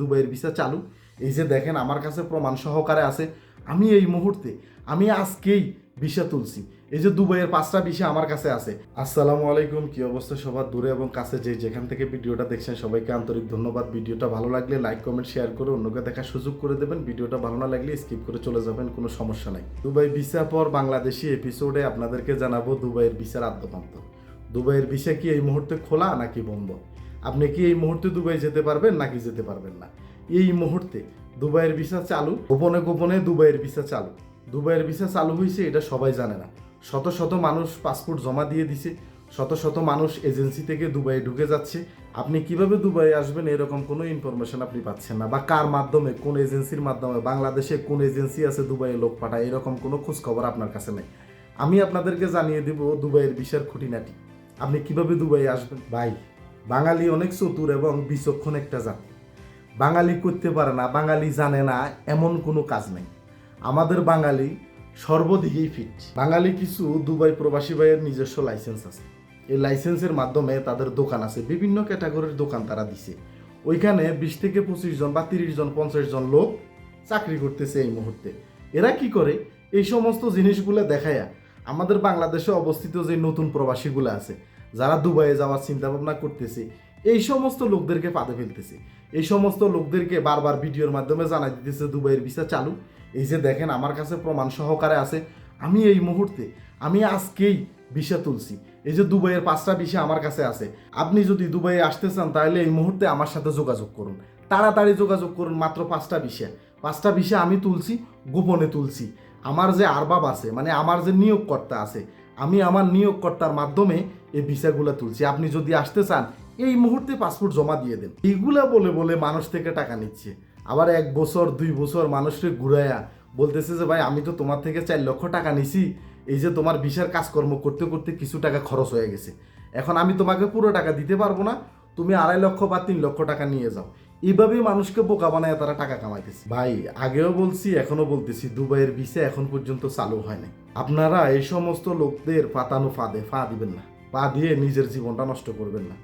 দুবাইয়ের ভিসা চালু। এই যে দেখেন আমার কাছে প্রমাণ সহকারে আছে। আমি এই মুহূর্তে, আমি আজকেই ভিসা তুলছি। এই যে দুবাইয়ের পাঁচটা ভিসা আমার কাছে আছে। আসসালামু আলাইকুম, কি অবস্থা সবার দূরে এবং কাছে? যে যেখান থেকে ভিডিওটা দেখছেন সবাইকে আন্তরিক ধন্যবাদ। ভিডিওটা ভালো লাগলে লাইক কমেন্ট শেয়ার করে অন্যকে দেখার সুযোগ করে দেবেন। ভিডিওটা ভালো না লাগলে স্কিপ করে চলে যাবেন, কোনো সমস্যা নাই। দুবাই ভিসা পর বাংলাদেশি এপিসোডে আপনাদেরকে জানাব দুবাইয়ের ভিসার আদ্যপান্ত। দুবাইয়ের ভিসা কি এই মুহূর্তে খোলা নাকি বন্ধ? আপনি কি এই মুহূর্তে দুবাই যেতে পারবেন নাকি যেতে পারবেন না? এই মুহূর্তে দুবাইয়ের ভিসা চালু, গোপনে গোপনে দুবাইয়ের ভিসা চালু। দুবাইয়ের ভিসা চালু হয়েছে এটা সবাই জানে না। শত শত মানুষ পাসপোর্ট জমা দিয়ে দিছে, শত শত মানুষ এজেন্সি থেকে দুবাই ঢুকে যাচ্ছে। আপনি কীভাবে দুবাই আসবেন এরকম কোনো ইনফরমেশন আপনি পাচ্ছেন না। বা কার মাধ্যমে, কোন এজেন্সির মাধ্যমে, বাংলাদেশে কোন এজেন্সি আছে দুবাইয়ে লোক পাঠায়, এরকম কোনো খোঁজখবর আপনার কাছে নেই। আমি আপনাদেরকে জানিয়ে দিব দুবাইয়ের ভিসার খুঁটিনাটি। আপনি কীভাবে দুবাই আসবেন? ভাই বাঙালি অনেক চতুর এবং বিচক্ষণ একটা জাতি। বাঙালি করতে পারে না, বাঙালি জানে না, এমন কোনো কাজ নেই। আমাদের বাঙালি সর্বদিকেই ফিট বাঙালি কিছু দুবাই প্রবাসী ভাইয়ের নিজস্ব লাইসেন্স আছে। এই লাইসেন্সের মাধ্যমে তাদের দোকান আছে, বিভিন্ন ক্যাটাগরির দোকান তারা দিছে। ওইখানে বিশ থেকে পঁচিশ জন বা তিরিশ জন, পঞ্চাশ জন লোক চাকরি করতেছে এই মুহূর্তে। এরা কি করে? এই সমস্ত জিনিসগুলো দেখায়া আমাদের বাংলাদেশে অবস্থিত যে নতুন প্রবাসীগুলো আছে যারা দুবাইয়ে যাওয়ার চিন্তা ভাবনা করতেছে, এই সমস্ত লোকদেরকে পাতে ফেলতেছে। এই সমস্ত লোকদেরকে বারবার ভিডিওর মাধ্যমে জানাই দিতেছে দুবাইয়ের ভিসা চালু। এই যে দেখেন, আমার কাছে প্রমাণ সহকারে আছে, আমি এই মুহূর্তে, আমি আজকেই ভিসা তুলছি। এই যে দুবাইয়ের পাঁচটা ভিসা আমার কাছে আছে। আপনি যদি দুবাইয়ে আসতে চান, তাহলে এই মুহূর্তে আমার সাথে যোগাযোগ করুন। তাড়াতাড়ি যোগাযোগ করুন মাত্র পাঁচটা ভিসা। পাঁচটা ভিসা আমি তুলছি, গোপনে তুলছি। আমার যে আরবাব আছে মানে আমার যে নিয়োগকর্তা আছে, আমি আমার নিয়োগকর্তার মাধ্যমে এই ভিসাগুলো তুলছি। আপনি যদি আসতে চান, এই মুহূর্তে পাসপোর্ট জমা দিয়ে দেন। এইগুলা বলে বলে মানুষ থেকে টাকা নিচ্ছে। আবার এক বছর, দুই বছর মানুষকে ঘুরাইয়া বলতেছে যে, ভাই, আমি তো তোমার থেকে চার লক্ষ টাকা নিছি। এই যে তোমার ভিসার কাজকর্ম করতে করতে কিছু টাকা খরচ হয়ে গেছে। এখন আমি তোমাকে পুরো টাকা দিতে পারব না। তুমি আড়াই লক্ষ বা তিন লক্ষ টাকা নিয়ে যাও। এইভাবেই মানুষকে বোকা বানায় তারা টাকা কামাইতেছে। ভাই, আগেও বলছি এখনও বলতেছি, দুবাইয়ের ভিসা এখন পর্যন্ত চালু হয় নাই। আপনারা এই সমস্ত লোকদের পাতানো ফাঁদে ফা দিবেন না। পা দিয়ে নিজের জীবনটা নষ্ট করবেন না।